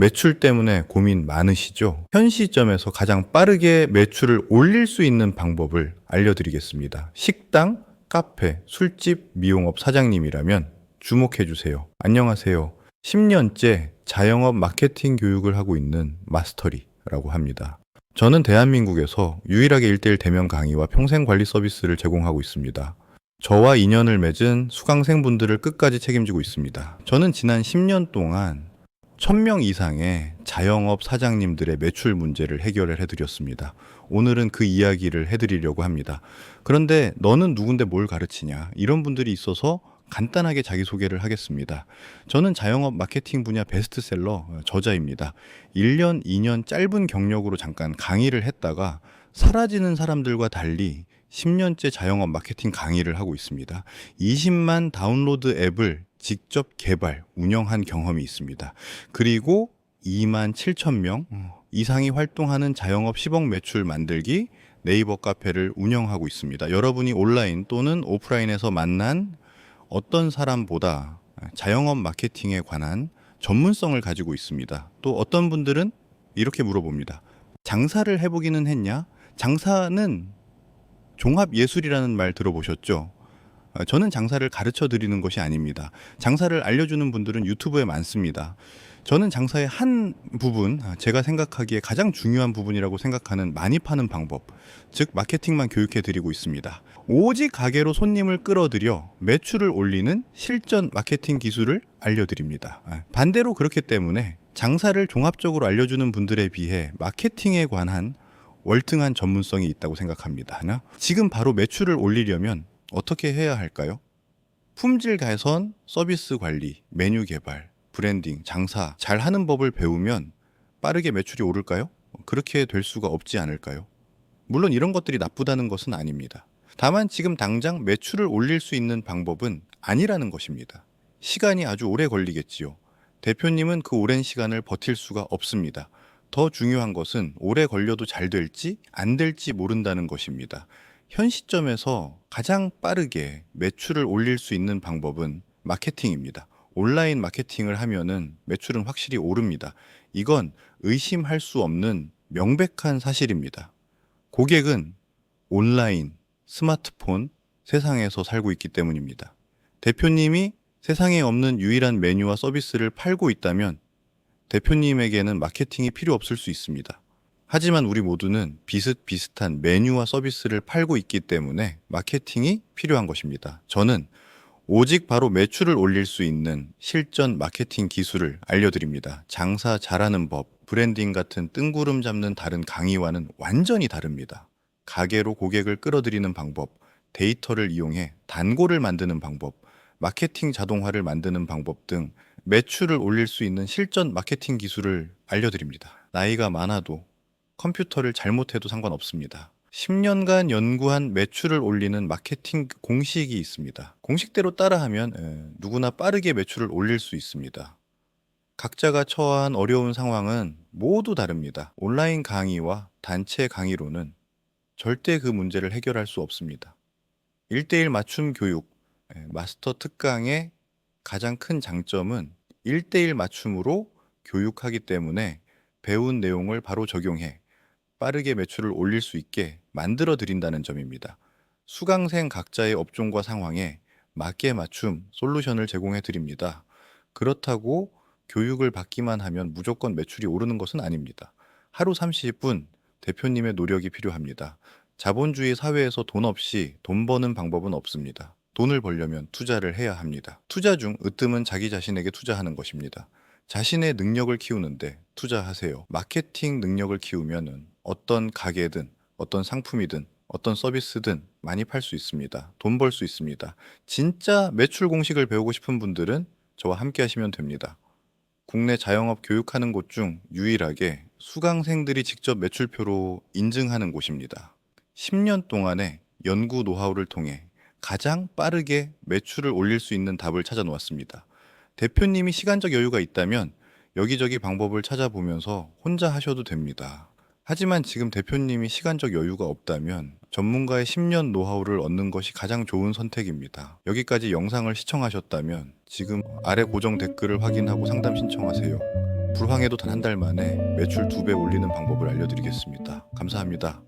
매출 때문에 고민 많으시죠? 현 시점에서 가장 빠르게 매출을 올릴 수 있는 방법을 알려드리겠습니다. 식당, 카페, 술집, 미용업 사장님이라면 주목해 주세요. 안녕하세요. 10년째 자영업 마케팅 교육을 하고 있는 마스터리라고 합니다. 저는 대한민국에서 유일하게 1대1 대면 강의와 평생 관리 서비스를 제공하고 있습니다. 저와 인연을 맺은 수강생분들을 끝까지 책임지고 있습니다. 저는 지난 10년 동안 1000명 이상의 자영업 사장님들의 매출 문제를 해결을 해드렸습니다. 오늘은 그 이야기를 해드리려고 합니다. 그런데 너는 누군데 뭘 가르치냐? 이런 분들이 있어서 간단하게 자기소개를 하겠습니다. 저는 자영업 마케팅 분야 베스트셀러 저자입니다. 1년, 2년 짧은 경력으로 잠깐 강의를 했다가 사라지는 사람들과 달리 10년째 자영업 마케팅 강의를 하고 있습니다. 20만 다운로드 앱을 직접 개발, 운영한 경험이 있습니다. 그리고 2만 7천 명 이상이 활동하는 자영업 10억 매출 만들기 네이버 카페를 운영하고 있습니다. 여러분이 온라인 또는 오프라인에서 만난 어떤 사람보다 자영업 마케팅에 관한 전문성을 가지고 있습니다. 또 어떤 분들은 이렇게 물어봅니다. 장사를 해보기는 했냐? 장사는 종합 예술이라는 말 들어보셨죠? 어, 저는 장사를 가르쳐 드리는 것이 아닙니다. 장사를 알려주는 분들은 유튜브에 많습니다. 저는 장사의 한 부분, 아, 제가 생각하기에 가장 중요한 부분이라고 생각하는 많이 파는 방법, 즉 마케팅만 교육해 드리고 있습니다. 오직 가게로 손님을 끌어들여 매출을 올리는 실전 마케팅 기술을 알려드립니다. 아, 반대로 그렇기 때문에 장사를 종합적으로 알려주는 분들에 비해 마케팅에 관한 월등한 전문성이 있다고 생각합니다. 지금 바로 매출을 올리려면 어떻게 해야 할까요? 품질 개선, 서비스 관리, 메뉴 개발, 브랜딩, 장사 잘 하는 법을 배우면 빠르게 매출이 오를까요? 그렇게 될 수가 없지 않을까요? 물론 이런 것들이 나쁘다는 것은 아닙니다. 다만 지금 당장 매출을 올릴 수 있는 방법은 아니라는 것입니다. 시간이 아주 오래 걸리겠지요. 대표님은 그 오랜 시간을 버틸 수가 없습니다. 더 중요한 것은 오래 걸려도 잘 될지 안 될지 모른다는 것입니다. 현 시점에서 가장 빠르게 매출을 올릴 수 있는 방법은 마케팅입니다. 온라인 마케팅을 하면은 매출은 확실히 오릅니다. 이건 의심할 수 없는 명백한 사실입니다. 고객은 온라인, 스마트폰, 세상에서 살고 있기 때문입니다. 대표님이 세상에 없는 유일한 메뉴와 서비스를 팔고 있다면 대표님에게는 마케팅이 필요 없을 수 있습니다. 하지만 우리 모두는 비슷비슷한 메뉴와 서비스를 팔고 있기 때문에 마케팅이 필요한 것입니다. 저는 오직 바로 매출을 올릴 수 있는 실전 마케팅 기술을 알려드립니다. 장사 잘하는 법, 브랜딩 같은 뜬구름 잡는 다른 강의와는 완전히 다릅니다. 가게로 고객을 끌어들이는 방법, 데이터를 이용해 단골을 만드는 방법, 마케팅 자동화를 만드는 방법 등 매출을 올릴 수 있는 실전 마케팅 기술을 알려드립니다. 나이가 많아도 컴퓨터를 잘못해도 상관없습니다. 10년간 연구한 매출을 올리는 마케팅 공식이 있습니다. 공식대로 따라하면 에, 누구나 빠르게 매출을 올릴 수 있습니다. 각자가 처한 어려운 상황은 모두 다릅니다. 온라인 강의와 단체 강의로는 절대 그 문제를 해결할 수 없습니다. 1대1 맞춤 교육, 에, 마스터 특강의 가장 큰 장점은 1대1 맞춤으로 교육하기 때문에 배운 내용을 바로 적용해 빠르게 매출을 올릴 수 있게 만들어 드린다는 점입니다. 수강생 각자의 업종과 상황에 맞게 맞춤 솔루션을 제공해 드립니다. 그렇다고 교육을 받기만 하면 무조건 매출이 오르는 것은 아닙니다. 하루 30분 대표님의 노력이 필요합니다. 자본주의 사회에서 돈 없이 돈 버는 방법은 없습니다. 돈을 벌려면 투자를 해야 합니다. 투자 중 으뜸은 자기 자신에게 투자하는 것입니다. 자신의 능력을 키우는데 투자하세요. 마케팅 능력을 키우면은 어떤 가게든 어떤 상품이든 어떤 서비스든 많이 팔 수 있습니다. 돈 벌 수 있습니다. 진짜 매출 공식을 배우고 싶은 분들은 저와 함께 하시면 됩니다. 국내 자영업 교육하는 곳 중 유일하게 수강생들이 직접 매출표로 인증하는 곳입니다. 10년 동안의 연구 노하우를 통해 가장 빠르게 매출을 올릴 수 있는 답을 찾아 놓았습니다. 대표님이 시간적 여유가 있다면 여기저기 방법을 찾아보면서 혼자 하셔도 됩니다. 하지만 지금 대표님이 시간적 여유가 없다면 전문가의 10년 노하우를 얻는 것이 가장 좋은 선택입니다. 여기까지 영상을 시청하셨다면 지금 아래 고정 댓글을 확인하고 상담 신청하세요. 불황에도 단 한 달 만에 매출 두 배 올리는 방법을 알려드리겠습니다. 감사합니다.